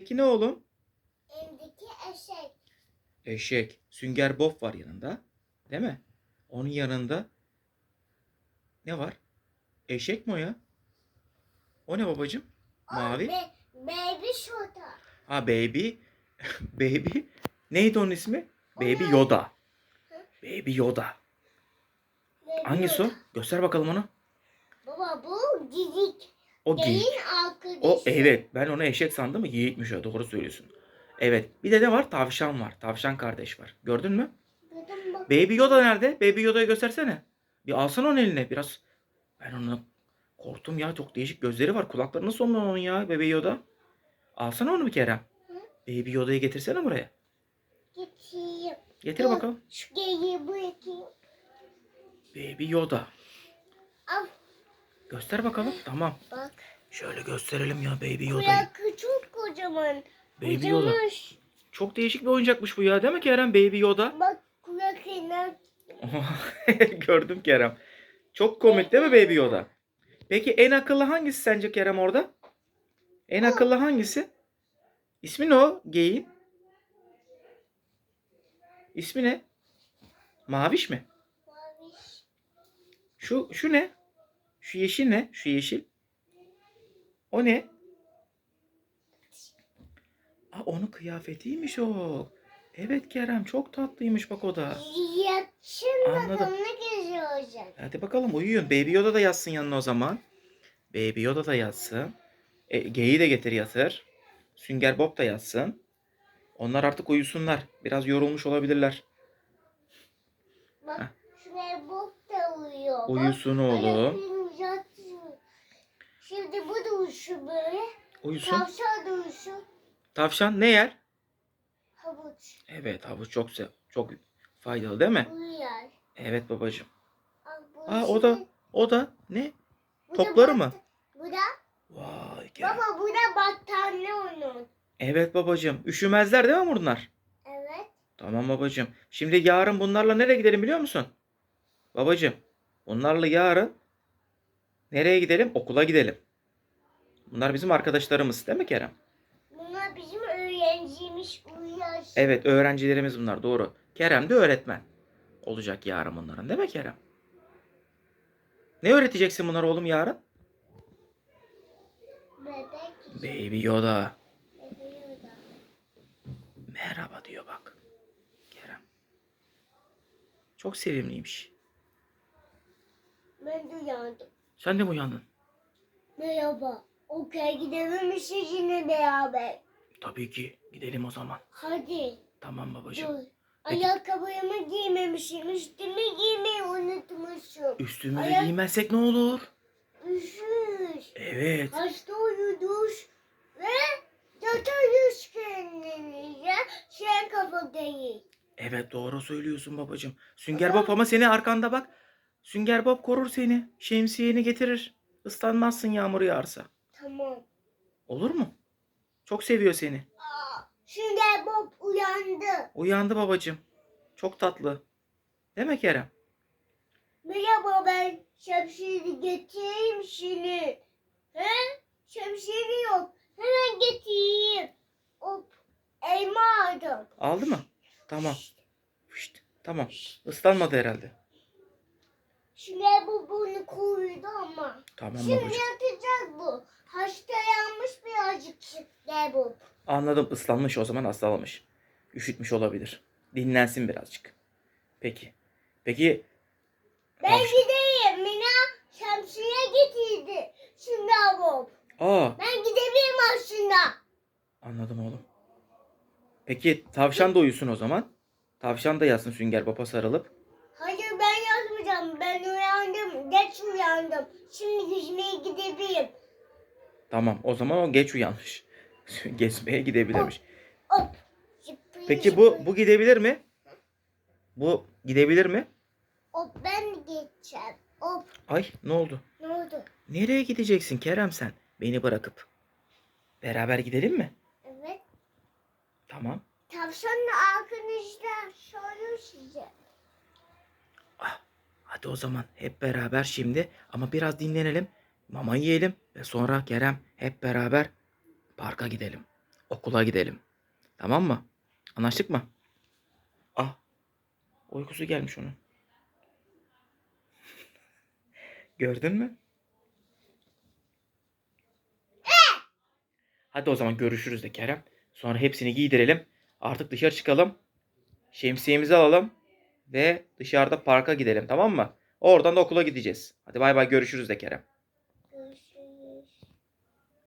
Peki ne oğlum? Elimdeki eşek. Eşek. Sünger Bob var yanında. Değil mi? Onun yanında ne var? Eşek mi o ya? O ne babacığım? Mavi. Be, baby şurada. Ha baby. baby. Neydi onun ismi? O Baby ne? Yoda. Hı? Baby Yoda. Baby Hangisi o? Yoda. Göster bakalım onu. Baba bu gizik. O arkadaşı. O evet. Ben onu eşek sandım mı? Geyikmiş o. Doğru söylüyorsun. Evet. Bir de ne var? Tavşan var. Tavşan kardeş var. Gördün mü? Bak. Baby Yoda nerede? Baby Yoda'yı göstersene. Bir alsana onun eline biraz. Ben onu korktum ya. Çok değişik gözleri var. Kulakları nasıl ondan onun ya Baby Yoda? Alsana onu bir Kerem. Hı? Baby Yoda'yı getirsene buraya. Getireyim. Getir bakalım. Şu geyiği bırakayım. Baby Yoda. Göster bakalım. Tamam. bak. Şöyle gösterelim ya Baby Yoda'yı. Kulakı çok kocaman. Baby Yoda. Çok değişik bir oyuncakmış bu ya. Değil mi Kerem? Baby Yoda. Bak kulakına. Gördüm Kerem. Çok komik değil mi Baby Yoda? Peki en akıllı hangisi sence Kerem orada? En akıllı hangisi? İsmi ne o geyiğin? İsmi ne? Maviş mi? Maviş. Şu şu ne? Şu yeşil ne? Şu yeşil. O ne? Aa, onun kıyafetiymiş o. Evet Kerem çok tatlıymış bak o da. Yatsın bakalım ne güzel olacak. Hadi bakalım uyuyun. Baby Yoda da yatsın yanına o zaman. Baby Yoda da yatsın. E, Geyi de getir yatır. Sünger Bob da yatsın. Onlar artık uyusunlar. Biraz yorulmuş olabilirler. Bak Heh. şuraya bok da uyuyor. Uyusun oğlum. ayaklarını uzatıyor. Şimdi bu da uyusun böyle. Uyusun. Tavşan da uyusun. Tavşan ne yer? Havuç Evet havuç çok sev çok faydalı değil mi? uyuyor. Evet babacığım. Bu Aa o da şimdi- o da ne? bu da Topları bat- mı? Bu da Vay Kerem. baba bu da battaniye onun. Evet babacığım. Üşümezler değil mi bunlar? Evet. Tamam babacığım. Şimdi yarın bunlarla nereye gidelim biliyor musun? Babacığım, bunlarla yarın nereye gidelim? Okula gidelim. Bunlar bizim arkadaşlarımız değil mi Kerem? Bunlar bizim öğrenciymiş uyuyor. Evet, öğrencilerimiz bunlar doğru. Kerem de öğretmen olacak yarın bunların değil mi Kerem? Ne öğreteceksin bunlara oğlum yarın? Bebek. Baby Yoda. Uyuyor da. Merhaba diyor bak. Kerem. Çok sevimliymiş. Ben de uyandım. Sen de mi uyandın? Merhaba. Okula gidememişiz yine beraber. Tabii ki. Gidelim o zaman. Hadi. Tamam babacığım. Dur. Ayakkabımı giymemişim. Üstümü giymeyi unutmuşum. Üstümüzü Ayak- giymezsek ne olur? Üşür. Evet. Hasta uyuduz. Ve yatırız kendinize. Sen kafa değil. Evet doğru söylüyorsun babacığım. Sünger Bob ama seni arkanda bak. Sünger Bob korur seni. Şemsiyeni getirir. Islanmazsın yağmur yağarsa. Tamam. Olur mu? Çok seviyor seni. Aa, şimdi Bob uyandı. Uyandı babacığım. Çok tatlı. Değil mi Kerem? Merhaba ben şemsiyeni getireyim şimdi. He? Şemsiyeni yok. Hemen getireyim. Hop. Elma aldım. Aldı mı? Tamam. Şşt, tamam. Islanmadı herhalde. Şimdi bu bunu koydu ama. Tamam Şimdi babacığım. yatacak bu. Hastalanmış birazcık şimdi bu. Anladım. Islanmış o zaman hastalanmış. Üşütmüş olabilir. Dinlensin birazcık. Peki. Peki. Ben Tavş- gideyim. Mina şemsiye getirdi. Şimdi bu. Aa, Ben gidebilirim aslında. Anladım oğlum. Peki tavşan da uyusun o zaman. Tavşan da yatsın Sünger Bob'a sarılıp. Hayır ben yazmayacağım. Ben uyandım. Geç uyandım. Şimdi yüzmeye gidebilirim. Tamam o zaman o geç uyanmış. Gezmeye gidebilirmiş. Hop. Peki bu bu gidebilir mi? Bu gidebilir mi? Hop ben geçeceğim. Hop. Ay ne oldu? Ne oldu? Nereye gideceksin Kerem sen? Beni bırakıp. Beraber gidelim mi? Evet. Tamam. Tavşanla arkadaşlar soruyor size. Hadi o zaman hep beraber şimdi ama biraz dinlenelim. Mama yiyelim ve sonra Kerem hep beraber parka gidelim. okula gidelim. Tamam mı? Anlaştık mı? Ah. Uykusu gelmiş onun. Gördün mü? Hadi o zaman görüşürüz de Kerem. Sonra hepsini giydirelim. Artık dışarı çıkalım. Şemsiyemizi alalım. Ve dışarıda parka gidelim tamam mı? Oradan da okula gideceğiz. Hadi bay bay görüşürüz de Kerem.